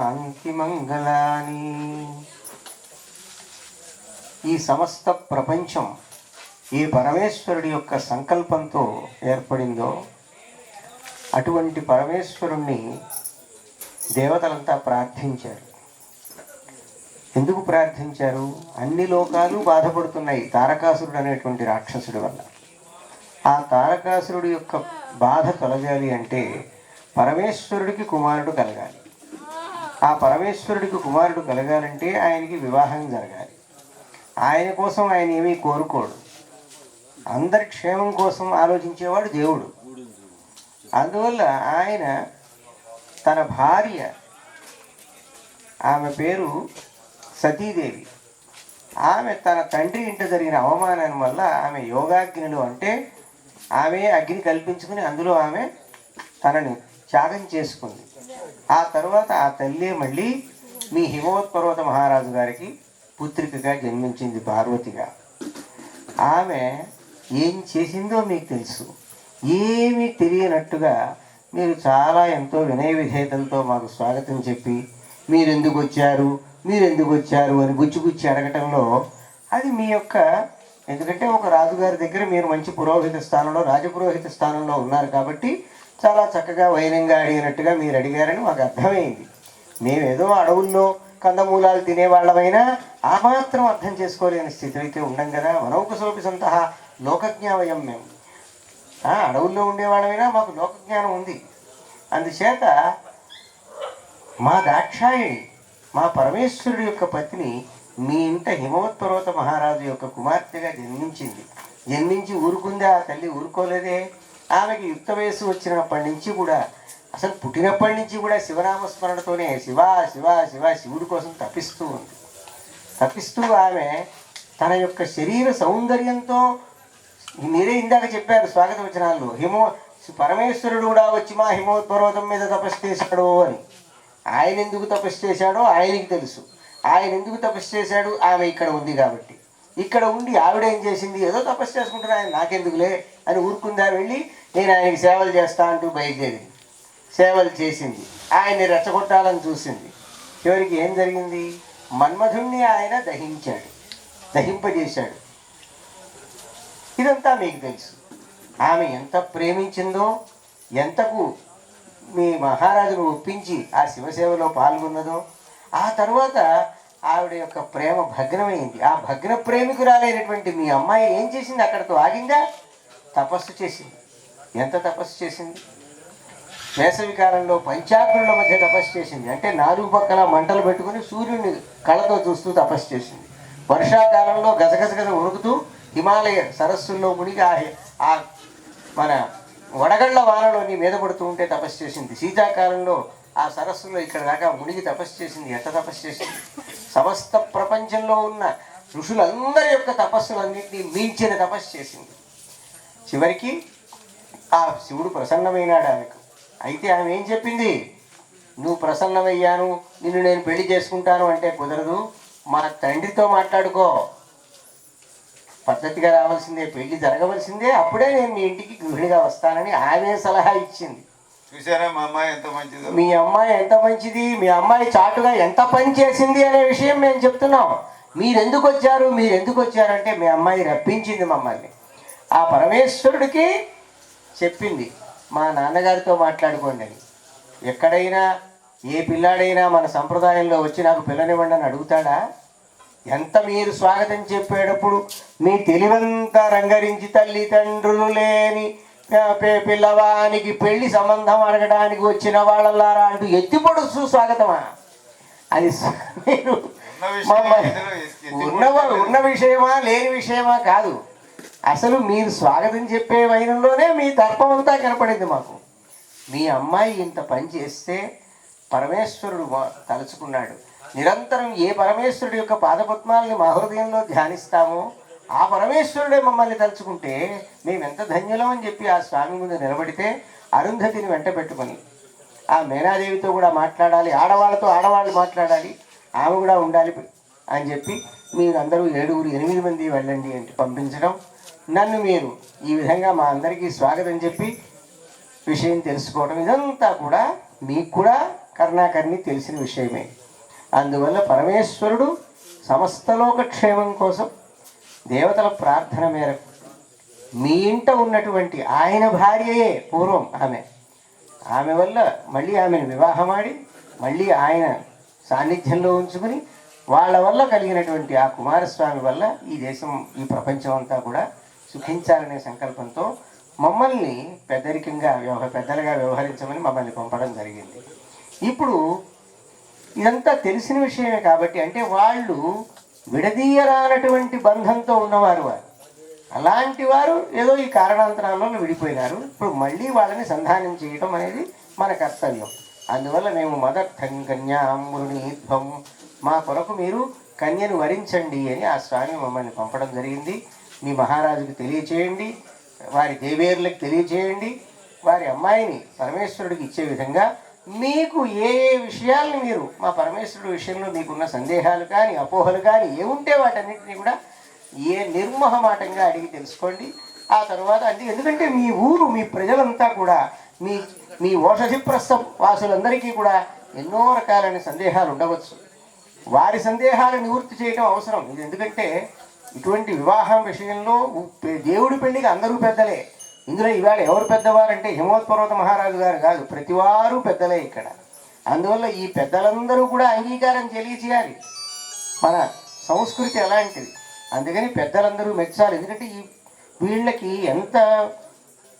శాంతి మంగళాని ఈ సమస్త ప్రపంచం ఈ పరమేశ్వరుడి యొక్క సంకల్పంతో ఏర్పడిందో అటువంటి పరమేశ్వరుణ్ణి దేవతలంతా ప్రార్థించారు. ఎందుకు ప్రార్థించారు? అన్ని లోకాలు బాధపడుతున్నాయి తారకాసురుడు అనేటువంటి రాక్షసుడి వల్ల. ఆ తారకాసురుడి యొక్క బాధ తొలగాలి అంటే పరమేశ్వరుడికి కుమారుడు కలగాలి. ఆ పరమేశ్వరుడికి కుమారుడు కలగాలంటే ఆయనకి వివాహం జరగాలి. ఆయన కోసం ఆయన ఏమీ కోరుకోడు. అందరి క్షేమం కోసం ఆలోచించేవాడు దేవుడు. అందువల్ల ఆయన తన భార్య ఆమె పేరు సతీదేవి. ఆమె తన తండ్రి ఇంట జరిగిన అవమానం వల్ల ఆమె యోగాగ్నిలో అంటే ఆమె అగ్ని కల్పించుకుని అందులో ఆమె తనని త్యాగం చేసుకుంది. ఆ తర్వాత ఆ తల్లే మళ్ళీ మీ హిమవత్పర్వత మహారాజు గారికి పుత్రికగా జన్మించింది పార్వతిగా. ఆమె ఏం చేసిందో మీకు తెలుసు. ఏమీ తెలియనట్టుగా మీరు చాలా ఎంతో వినయ విధేయతలతో మాకు స్వాగతం చెప్పి మీరు ఎందుకు వచ్చారు? మీరు ఎందుకు వచ్చారు? అని గుచ్చి గుచ్చి అడగటంలో అది మీ యొక్క ఎందుకంటే ఒక రాజుగారి దగ్గర మీరు మంచి పురోహిత స్థానంలో రాజపురోహిత స్థానంలో ఉన్నారు కాబట్టి చాలా చక్కగా వైనంగా అడిగినట్టుగా మీరు అడిగారని మాకు అర్థమైంది. మేమేదో అడవుల్లో కందమూలాలు తినేవాళ్ళమైనా ఆ మాత్రం అర్థం చేసుకోలేని స్థితి అయితే ఉండం కదా. మనౌకసోపి సంత లోకజ్ఞావయం మేము అడవుల్లో ఉండేవాళ్ళమైనా మాకు లోకజ్ఞానం ఉంది. అందుచేత మా దాక్షాయిణి మా పరమేశ్వరుడి యొక్క పత్ని మీ ఇంట హిమవత్ పర్వత మహారాజు యొక్క కుమార్తెగా జన్మించింది. జన్మించి ఊరుకుందా? ఆ తల్లి ఊరుకోలేదే. ఆమెకి యుక్త వయస్సు వచ్చినప్పటి నుంచి కూడా అసలు పుట్టినప్పటి నుంచి కూడా శివనామస్మరణతోనే శివ శివ శివ శివుడి కోసం తప్పిస్తూ ఉంది. తప్పిస్తూ ఆమె తన యొక్క శరీర సౌందర్యంతో మీరే ఇందాక చెప్పారు స్వాగత వచనాల్లో హిమో పరమేశ్వరుడు కూడా వచ్చి మా హిమోత్పర్వతం మీద తపస్సు చేశాడు అని. ఆయన ఎందుకు తపస్సు చేశాడో ఆయనకి తెలుసు. ఆయన ఎందుకు తపస్సు చేశాడు? ఆమె ఇక్కడ ఉంది కాబట్టి. ఇక్కడ ఉండి ఆవిడ ఏం చేసింది? ఏదో తపస్సు చేసుకుంటున్నా ఆయన నాకెందుకులే అని ఊరుకుందా వెళ్ళి నేను ఆయనకి సేవలు చేస్తా అంటూ బయలుదేరింది. సేవలు చేసింది. ఆయన్ని రెచ్చగొట్టాలని చూసింది. చివరికి ఏం జరిగింది? మన్మధుణ్ణి ఆయన దహించాడు. దహింపజేశాడు. ఇదంతా మీకు తెలుసు. ఆమె ఎంత ప్రేమించిందో ఎంతకు మీ మహారాజును ఒప్పించి ఆ శివసేవలో పాల్గొన్నదో ఆ తర్వాత ఆవిడ యొక్క ప్రేమ భగ్నమైంది. ఆ భగ్న ప్రేమికురాలైనటువంటి మీ అమ్మాయి ఏం చేసింది? అక్కడితో ఆగిందా? తపస్సు చేసింది. ఎంత తపస్సు చేసింది? వేసవి కాలంలో మధ్య తపస్సు చేసింది. అంటే నాలుగు పక్కల మంటలు పెట్టుకుని సూర్యుడిని కళ్ళతో చూస్తూ తపస్సు చేసింది. వర్షాకాలంలో గజగజగజ ఉరుకుతూ హిమాలయ సరస్సుల్లో మునిగి ఆ ఆ మన వడగళ్ళ వానలోని మీద పడుతూ ఉంటే తపస్సు చేసింది. శీతాకాలంలో ఆ సరస్సులో ఇక్కడ దాకా మునిగి తపస్సు చేసింది. ఎంత తపస్సు చేసింది? సమస్త ప్రపంచంలో ఉన్న ఋషులందరి యొక్క తపస్సులన్నింటినీ మించిన తపస్సు చేసింది. చివరికి ఆ శివుడు ప్రసన్నమైనాడు ఆమెకు అయితే ఆమె ఏం చెప్పింది? నువ్వు ప్రసన్నమయ్యాను నిన్ను నేను పెళ్ళి చేసుకుంటాను అంటే కుదరదు. మా తండ్రితో మాట్లాడుకో. పద్ధతిగా రావాల్సిందే పెళ్ళి జరగవలసిందే. అప్పుడే నేను మీ ఇంటికి గృహిణిగా వస్తానని ఆమె సలహా ఇచ్చింది. చూసారా మా అమ్మాయి ఎంత మంచిదో? మీ అమ్మాయి ఎంత మంచిది? మీ అమ్మాయి చాటుగా ఎంత పని చేసింది అనే విషయం మేము చెప్తున్నాం. మీరు ఎందుకు వచ్చారు? మీరు ఎందుకు వచ్చారంటే మీ అమ్మాయి రప్పించింది మమ్మల్ని. ఆ పరమేశ్వరుడికి చెప్పింది. మా నాన్నగారితో మాట్లాడుకోండి అని. ఎక్కడైనా ఏ పిల్లాడైనా మన సంప్రదాయంలో వచ్చి నాకు పిల్లనివ్వండి అని అడుగుతాడా? ఎంత మీరు స్వాగతం చెప్పేటప్పుడు మీ తెలివంతా రంగరించి తల్లిదండ్రులు లేని పిల్లవానికి పెళ్ళి సంబంధం అడగడానికి వచ్చిన వాళ్ళలారా అంటూ ఎత్తి పొడుస్తూ స్వాగతమా? అది మీరు ఉన్న. ఉన్న విషయమా లేని విషయమా కాదు. అసలు మీరు స్వాగతం చెప్పే వైనంలోనే మీ దర్పం అంతా కనపడింది మాకు. మీ అమ్మాయి ఇంత పని చేస్తే పరమేశ్వరుడు మా- తలుచుకున్నాడు. నిరంతరం ఏ పరమేశ్వరుడు యొక్క పాదపద్మాలని మా హృదయంలో ధ్యానిస్తామో ఆ పరమేశ్వరుడే మమ్మల్ని తలుచుకుంటే మేమెంత ధన్యులం అని చెప్పి ఆ స్వామి ముందు నిలబడితే అరుంధతిని వెంట పెట్టుకొని ఆ మేనాదేవితో కూడా మాట్లాడాలి ఆడవాళ్ళతో ఆడవాళ్ళు మాట్లాడాలి ఆమె కూడా ఉండాలి అని చెప్పి మీరు అందరూ ఏడుగురు ఎనిమిది మంది వెళ్ళండి అంటే పంపించడం నన్ను మీరు ఈ విధంగా మా అందరికీ స్వాగతం చెప్పి విషయం తెలుసుకోవడం ఇదంతా కూడా మీకు కూడా కర్ణాకర్ణి తెలిసిన విషయమే. అందువల్ల పరమేశ్వరుడు సమస్త క్షేమం కోసం దేవతల ప్రార్థన మేరకు మీ ఇంట ఉన్నటువంటి ఆయన భార్యయే పూర్వం ఆమె. ఆమె వల్ల మళ్ళీ ఆమెను వివాహమాడి మళ్ళీ ఆయన సాన్నిధ్యంలో ఉంచుకుని వాళ్ళ వల్ల కలిగినటువంటి ఆ కుమారస్వామి వల్ల ఈ దేశం ఈ ప్రపంచం అంతా కూడా సుఖించాలనే సంకల్పంతో మమ్మల్ని పెద్దరికంగా వ్యవహ పెద్దలుగా వ్యవహరించమని మమ్మల్ని పంపడం జరిగింది. ఇప్పుడు ఇదంతా తెలిసిన విషయమే కాబట్టి అంటే వాళ్ళు విడదీయరానటువంటి బంధంతో ఉన్నవారు వారు. అలాంటి వారు ఏదో ఈ కారణాంతరాల్లో విడిపోయినారు. ఇప్పుడు మళ్ళీ వాళ్ళని సంధానం చేయటం అనేది మన కర్తవ్యం. అందువల్ల మేము మదర్థం కన్యామృణీధ్వం మా కొరకు మీరు కన్యను వరించండి అని ఆ స్వామి మమ్మల్ని పంపడం జరిగింది. మీ మహారాజుకి తెలియచేయండి వారి దేవేరులకు తెలియచేయండి వారి అమ్మాయిని పరమేశ్వరుడికి ఇచ్చే విధంగా మీకు ఏ ఏ విషయాల్ని మీరు మా పరమేశ్వరుడు విషయంలో మీకున్న సందేహాలు కానీ అపోహలు కానీ ఏముంటే వాటన్నిటిని కూడా ఏ నిర్మహమాటంగా అడిగి తెలుసుకోండి. ఆ తర్వాత అంటే ఎందుకంటే మీ ఊరు మీ ప్రజలంతా కూడా మీ మీ ఓషధిప్రస్థ వాసులందరికీ కూడా ఎన్నో రకాలైన సందేహాలు ఉండవచ్చు. వారి సందేహాలు నివృత్తి చేయడం అవసరం. ఇది ఎందుకంటే ఇటువంటి వివాహం విషయంలో దేవుడి పెళ్ళికి అందరూ పెద్దలే. ఇందులో ఇవాళ ఎవరు పెద్దవారంటే హిమోత్పర్వత మహారాజు గారు కాదు ప్రతివారు పెద్దలే ఇక్కడ. అందువల్ల ఈ పెద్దలందరూ కూడా అంగీకారం తెలియచేయాలి. మన సంస్కృతి ఎలాంటిది అందుకని పెద్దలందరూ మెచ్చాలి. ఎందుకంటే ఈ వీళ్ళకి ఎంత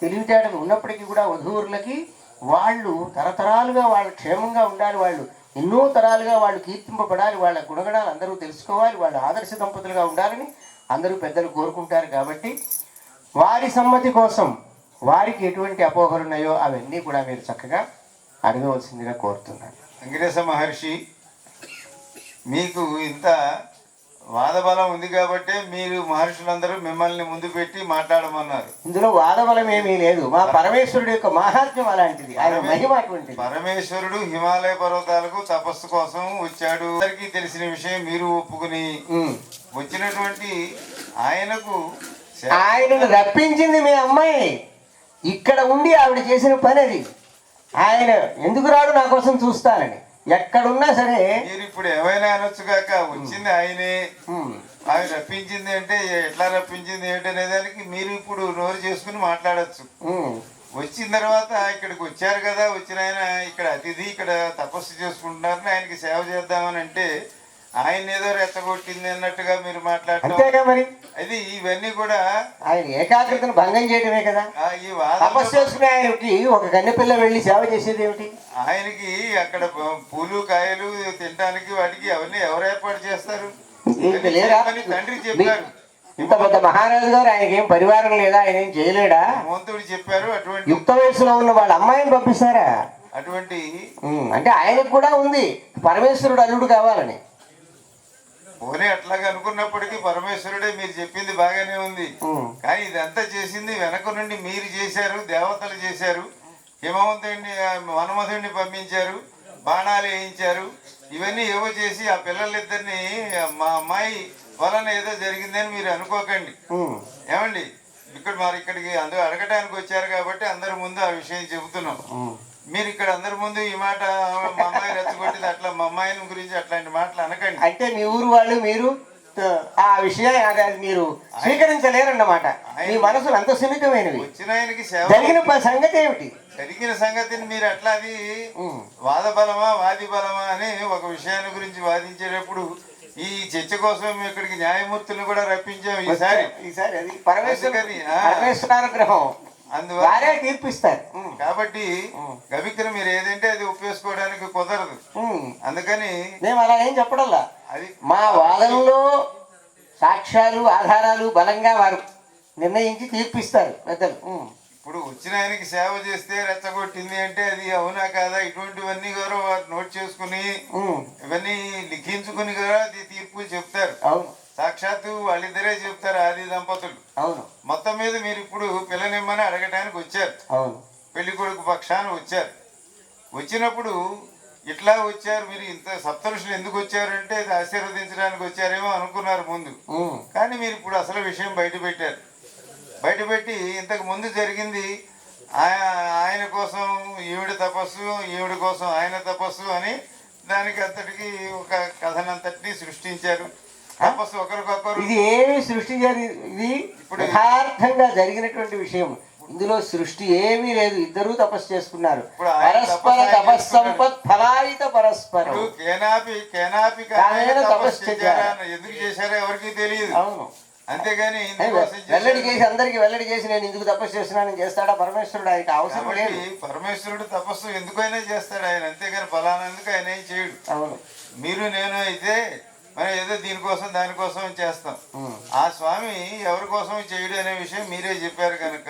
తెలివితేటలు ఉన్నప్పటికీ కూడా వధూరులకి వాళ్ళు తరతరాలుగా వాళ్ళు క్షేమంగా ఉండాలి వాళ్ళు. ఎన్నో తరాలుగా వాళ్ళు కీర్తింపబడాలి వాళ్ళ గుణగణాలు అందరూ తెలుసుకోవాలి వాళ్ళు ఆదర్శ దంపతులుగా ఉండాలని అందరూ పెద్దలు కోరుకుంటారు కాబట్టి వారి సమ్మతి కోసం వారికి ఎటువంటి అపోహలు ఉన్నాయో అవన్నీ కూడా మీరు చక్కగా అడగవలసిందిగా కోరుతున్నాను. వెంకటేశ మహర్షి మీకు ఇంత వాదబలం ఉంది కాబట్టే మీరు మహర్షులందరూ మిమ్మల్ని ముందు పెట్టి మాట్లాడమన్నారు. ఇందులో వాదబలం ఏమీ లేదు. మా పరమేశ్వరుడు యొక్క మహాత్మ్యం అలాంటిది. ఆయన మహిమ అటువంటిది. పరమేశ్వరుడు హిమాలయ పర్వతాలకు తపస్సు కోసం వచ్చాడు. అందరికీ తెలిసిన విషయం మీరు ఒప్పుకుని. వచ్చినటువంటి ఆయనకు ఆయనను రప్పించింది మీ అమ్మాయి. ఇక్కడ ఉండి ఆవిడ చేసిన పని అది. ఆయన ఎందుకు రాడు నా కోసం చూస్తానని. ఎక్కడున్నా సరే మీరు ఇప్పుడు ఏమైనా అనొచ్చు కాక వచ్చింది ఆయనే. ఆమె రప్పించింది అంటే ఎట్లా రప్పించింది ఏంటనే దానికి మీరు ఇప్పుడు నోరు చేసుకుని మాట్లాడొచ్చు. వచ్చిన తర్వాత ఇక్కడికి వచ్చారు కదా వచ్చిన ఆయన ఇక్కడ అతిథి ఇక్కడ తపస్సు చేసుకుంటున్నారని ఆయనకి సేవ చేద్దామని అంటే ఆయన ఏదో రెచ్చగొట్టింది అన్నట్టుగా మీరు మాట్లాడటం. అంతేగా మరి? అది ఇవన్నీ కూడా ఆయన ఏకాగ్రతను భంగం చేయడమే కదా. ఈ తపస్సు చేసుకునే ఆయనకి ఒక కన్నెపిల్ల వెళ్ళి సేవ చేసేది ఏమిటి? ఆయనకి అక్కడ పూలు కాయలు తినడానికి వాటికి అవన్నీ ఎవరు ఏర్పాటు చేస్తారు? తండ్రి చెప్పారు. ఇంత పెద్ద మహారాజు గారు ఆయనకి ఏం పరివారం లేదా? ఆయన ఏం చేయలేడా? హనుమంతుడు చెప్పారు అటువంటి యుక్త వయసులో ఉన్న వాళ్ళ అమ్మాయిని పంపిస్తారా? అటువంటి అంటే ఆయనకు కూడా ఉంది. పరమేశ్వరుడు అల్లుడు కావాలని. పోనీ అట్లాగా అనుకున్నప్పటికీ పరమేశ్వరుడే మీరు చెప్పింది బాగానే ఉంది. కానీ ఇదంతా చేసింది వెనక నుండి మీరు చేశారు దేవతలు చేశారు హిమవంతుడిని ఆ, మన్మధుడిని పంపించారు బాణాలు వేయించారు ఇవన్నీ ఏవో చేసి ఆ పిల్లలిద్దరిని మా అమ్మాయి వలన ఏదో జరిగిందని మీరు అనుకోకండి. ఏమండి? ఇక్కడ మరి ఇక్కడికి అందరూ అడగటానికి వచ్చారు కాబట్టి అందరి ముందు ఆ విషయం చెబుతున్నాం. మీరు ఇక్కడ అందరి ముందు ఈ మాట మా అమ్మాయి రెచ్చగొట్టింది అట్లా మా అమ్మాయిని గురించి అట్లాంటి మాటలు అనకండి. అంటే మీ ఊరు వాళ్ళు మీరు ఆ విషయాన్ని మీరు స్వీకరించలేరన్నమాట. మీ మనసులు అంత సున్నితమైనవి. వచ్చిన ఆయనకి సేవ జరిగిన సంగతి ఏమిటి? జరిగిన సంగతిని మీరు అట్లా అది వాద బలమా వాది బలమా అని ఒక విషయాన్ని గురించి వాదించేటప్పుడు ఈ చర్చ కోసం ఇక్కడికి న్యాయమూర్తులను కూడా రప్పించాం ఈసారి. ఈసారి అది పరమేశ్వర. పరమేశ్వరానుగ్రహం. వారే తీర్పిస్తారు. కాబట్టి గవిక్ర మీరు ఏదంటే అది ఒప్పేసుకోవడానికి కుదరదు. అందుకని మేము అలా ఏం చెప్పడంలా అది మా వాదనలో సాక్ష్యాలు ఆధారాలు బలంగా వారు నిర్ణయించి తీర్పిస్తారు పెద్దలు. ఇప్పుడు వచ్చిన ఆయనకి సేవ చేస్తే రెచ్చగొట్టింది అంటే అది అవునా కాదా? ఇటువంటివన్నీ కూడా వారు నోట్ చేసుకుని ఇవన్నీ లిఖించుకుని కూడా అది తీర్పు చెప్తారు. అవును. సాక్షాత్తు వాళ్ళిద్దరే చెప్తారు ఆది దంపతులు. అవును. మొత్తం మీద మీరు ఇప్పుడు పిల్లనిమ్మని అడగటానికి వచ్చారు. అవును. పెళ్ళి కొడుకు పక్షాన వచ్చారు. వచ్చినప్పుడు ఇట్లా వచ్చారు మీరు ఇంత సప్తరుషులు ఎందుకు వచ్చారంటే అది ఆశీర్వదించడానికి వచ్చారేమో అనుకున్నారు ముందు. కానీ మీరు ఇప్పుడు అసలు విషయం బయట పెట్టారు. బయట పెట్టి ఇంతకు ముందు జరిగింది ఆయ- ఆయన కోసం ఈవిడ తపస్సు ఈవిడ కోసం ఆయన తపస్సు అని దానికి అంతటికి ఒక కథనంతటిని సృష్టించారు. ఇది ఏమి సృష్టి జరి ఇది యథార్థంగా జరిగినటువంటి విషయం. ఇందులో సృష్టి ఏమీ లేదు. ఇద్దరూ తపస్సు చేసుకున్నారు. ఆయన పరస్పర తపస్సు ఆయన తపస్సంపత్ ఫలాయిత పరస్పరం. తపస్సు ఎందుకు చేశారో ఎవరికి తెలియదు. అవును. అంతేగాని వెల్లడి. చేసి అందరికి వెల్లడి చేసి నేను ఇందుకు తపస్సు చేస్తున్నానని చేస్తాడా? పరమేశ్వరుడు ఆయనకి అవసరం లేదు. పరమేశ్వరుడు తపస్సు ఎందుకైనా చేస్తాడు ఆయన. అంతేగాని ఫలానందుకు ఆయన ఏం చేయడు. అవును. మీరు నేను అయితే మనం ఏదో దీనికోసం దానికోసం చేస్తాం. ఆ స్వామి ఎవరి కోసం చేయడు అనే విషయం మీరే చెప్పారు కనుక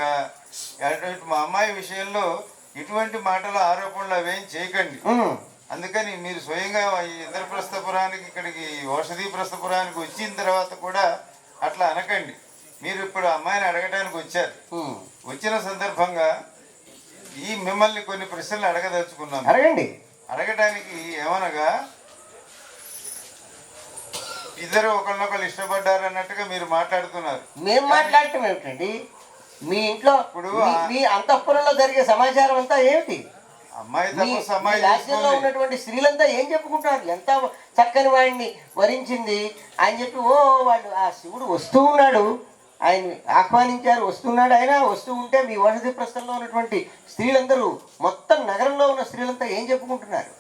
అటువంటి మా అమ్మాయి విషయంలో ఇటువంటి మాటలు ఆరోపణలు అవేం చేయకండి. అందుకని మీరు స్వయంగా ఈ ఇంద్రప్రస్థపురానికి ఇక్కడికి ఔషధి ప్రస్థపురానికి వచ్చిన తర్వాత కూడా అట్లా అనకండి మీరు ఇప్పుడు అమ్మాయిని అడగటానికి వచ్చారు. వచ్చిన సందర్భంగా ఈ మిమ్మల్ని కొన్ని ప్రశ్నలు అడగదలుచుకున్నాం అడగండి అడగటానికి ఏమనగా ఇద్దరు ఒకళ్ళనొకళ్ళు ఇష్టపడ్డారు అన్నట్టుగా మీరు మాట్లాడుతున్నారు. మేము మాట్లాడటం ఏమిటండి? మీ ఇంట్లో ఇప్పుడు మీ- అంతఃపురంలో జరిగే సమాచారం అంతా ఏమిటి? అమ్మాయి మీ తప్ప మీ అమ్మాయి రాజ్యంలో. ఉన్నటువంటి స్త్రీలంతా ఏం చెప్పుకుంటారు? ఎంత చక్కని వాడిని వరించింది అని చెప్పి ఓ వాడు ఆ శివుడు వస్తూ ఉన్నాడు. ఆయన ఆహ్వానించారు వస్తున్నాడు. ఆయన వస్తూ ఉంటే మీ వసతి ప్రస్థంలో ఉన్నటువంటి స్త్రీలందరూ మొత్తం నగరంలో ఉన్న స్త్రీలంతా ఏం చెప్పుకుంటున్నారు?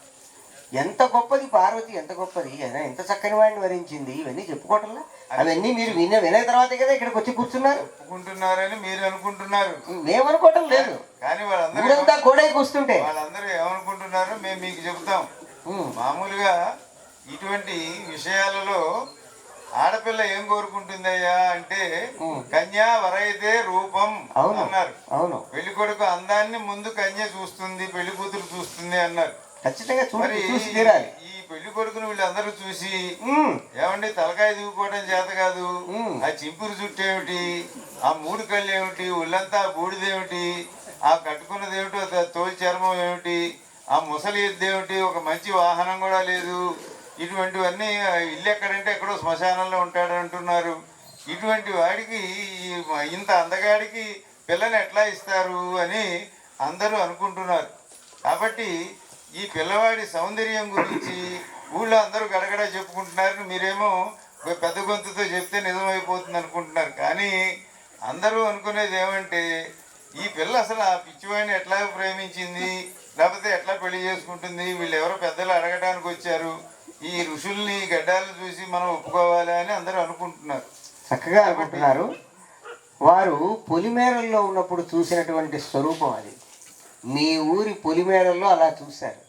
ఎంత గొప్పది పార్వతి ఎంత గొప్పది. అయినా ఎంత చక్కని వాడిని వరించింది. ఇవన్నీ చెప్పుకోవటంలా? అవన్నీ మీరు విన వినే తర్వాతే కదా ఇక్కడికి వచ్చి కూర్చున్నారు? ఒప్పుకుంటున్నారని మీరు అనుకుంటున్నారు. మేమనుకోవటం లేదు. కానీ వాళ్ళందరూ ఊరంతా కోడై కూస్తుంటే. వాళ్ళందరూ ఏమనుకుంటున్నారో మేము మీకు చెబుతాం. మామూలుగా ఇటువంటి విషయాలలో ఆడపిల్ల ఏం కోరుకుంటుందయ్యా అంటే. కన్యా వరైతే రూపం అన్నారు. అవును. పెళ్ళి కొడుకు అందాన్ని ముందు కన్య చూస్తుంది పెళ్ళి కూతురు చూస్తుంది అన్నారు. ఖచ్చితంగా మరి చూసి చూసి తీరాలి. ఈ పెళ్ళి కొడుకును వీళ్ళందరూ చూసి ఏమండి తలకాయ దిగుకోవడం చేత కాదు. ఆ చింపురు జుట్టు ఏమిటి? ఆ మూడు కళ్ళు ఏమిటి? ఒళ్ళంతా బూడిదేమిటి? ఆ కట్టుకున్నది ఏమిటో? తోలు చర్మం ఏమిటి? ఆ ముసలి ఏమిటి? ఒక మంచి వాహనం కూడా లేదు. ఇటువంటివన్నీ ఇల్లు ఎక్కడంటే ఎక్కడో శ్మశానంలో ఉంటాడు అంటున్నారు. ఇటువంటి వాడికి ఇంత అందగాడికి పిల్లని ఎట్లా ఇస్తారు అని అందరూ అనుకుంటున్నారు. కాబట్టి ఈ పిల్లవాడి సౌందర్యం గురించి ఊళ్ళో అందరూ గడగడ చెప్పుకుంటున్నారు మీరేమో పెద్ద గొంతుతో చెప్తే నిజమైపోతుంది అనుకుంటున్నారు కానీ అందరూ అనుకునేది ఏమంటే ఈ పిల్ల అసలు ఆ పిచ్చివాడిని ఎట్లా ప్రేమించింది? లేకపోతే ఎట్లా పెళ్ళి చేసుకుంటుంది? వీళ్ళు ఎవరో పెద్దలు అడగడానికి వచ్చారు. ఈ ఋషుల్ని గడ్డాలు చూసి మనం ఒప్పుకోవాలి అని అందరూ అనుకుంటున్నారు. చక్కగా అనుకుంటున్నారు. వారు పొలిమేరల్లో ఉన్నప్పుడు చూసినటువంటి స్వరూపం అది. మీ ఊరి పొలిమేడల్లో అలా చూశారు.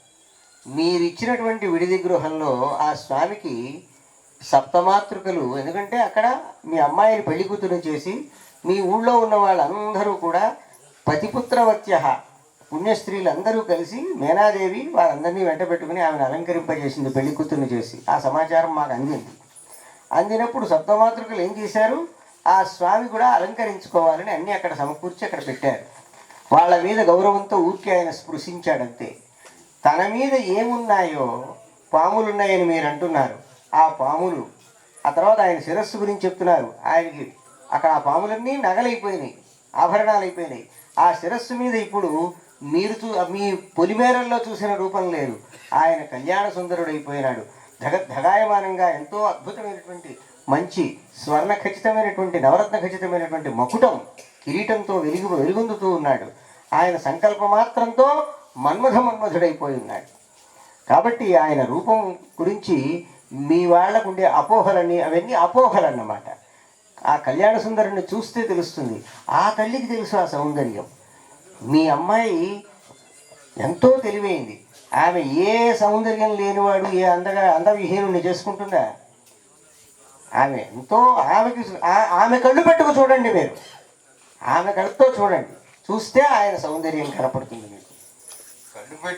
మీరు ఇచ్చినటువంటి విడిది గృహంలో ఆ స్వామికి సప్తమాతృకలు. ఎందుకంటే అక్కడ మీ అమ్మాయిని పెళ్ళి కూతురు చేసి మీ ఊళ్ళో ఉన్న వాళ్ళందరూ కూడా పతిపుత్రవత్య పుణ్యస్త్రీలందరూ కలిసి మేనాదేవి వారందరినీ వెంట పెట్టుకుని ఆమెను అలంకరింపజేసింది పెళ్ళి కూతురుని చేసి. ఆ సమాచారం మాకు అందింది. అందినప్పుడు సప్తమాతృకలు ఏం చేశారు? ఆ స్వామి కూడా అలంకరించుకోవాలని అన్నీ అక్కడ సమకూర్చి అక్కడ పెట్టారు. వాళ్ళ మీద గౌరవంతో ఊరికే ఆయన స్పృశించాడంతే. తన మీద ఏమున్నాయో పాములున్నాయని మీరు అంటున్నారు. ఆ పాములు ఆ తర్వాత ఆయన శిరస్సు గురించి చెప్తున్నారు. ఆయనకి అక్కడ ఆ పాములన్నీ నగలైపోయినాయి ఆభరణాలు అయిపోయినాయి ఆ శిరస్సు మీద ఇప్పుడు మీరు చూ మీ పొలిమేరల్లో చూసిన రూపం లేదు. ఆయన కళ్యాణ సుందరుడైపోయినాడు. ధగ ధగాయమానంగా ఎంతో అద్భుతమైనటువంటి మంచి స్వర్ణ ఖచ్చితమైనటువంటి నవరత్న ఖచ్చితమైనటువంటి మకుటం. కిరీటంతో వెలుగు వెలుగొందుతూ ఉన్నాడు. ఆయన సంకల్ప మాత్రంతో మన్మథ మన్మధుడైపోయి ఉన్నాడు కాబట్టి ఆయన రూపం గురించి మీ వాళ్ళకు ఉండే అపోహలన్నీ అవన్నీ అపోహలు అన్నమాట ఆ కళ్యాణ సుందరుని చూస్తే తెలుస్తుంది. ఆ తల్లికి తెలుసు ఆ సౌందర్యం. మీ అమ్మాయి ఎంతో తెలివైంది. ఆమె ఏ సౌందర్యం లేనివాడు ఏ అందగా అందవిహీనుని చేసుకుంటుందా? ఆమె ఎంతో ఆమెకి ఆ- ఆమె కళ్ళు పెట్టుకు చూడండి మీరు. ఆమె కళ్ళతో చూడండి. చూస్తే ఆయన సౌందర్యం కనపడుతుంది మీకు. కళ్ళు పెట్టి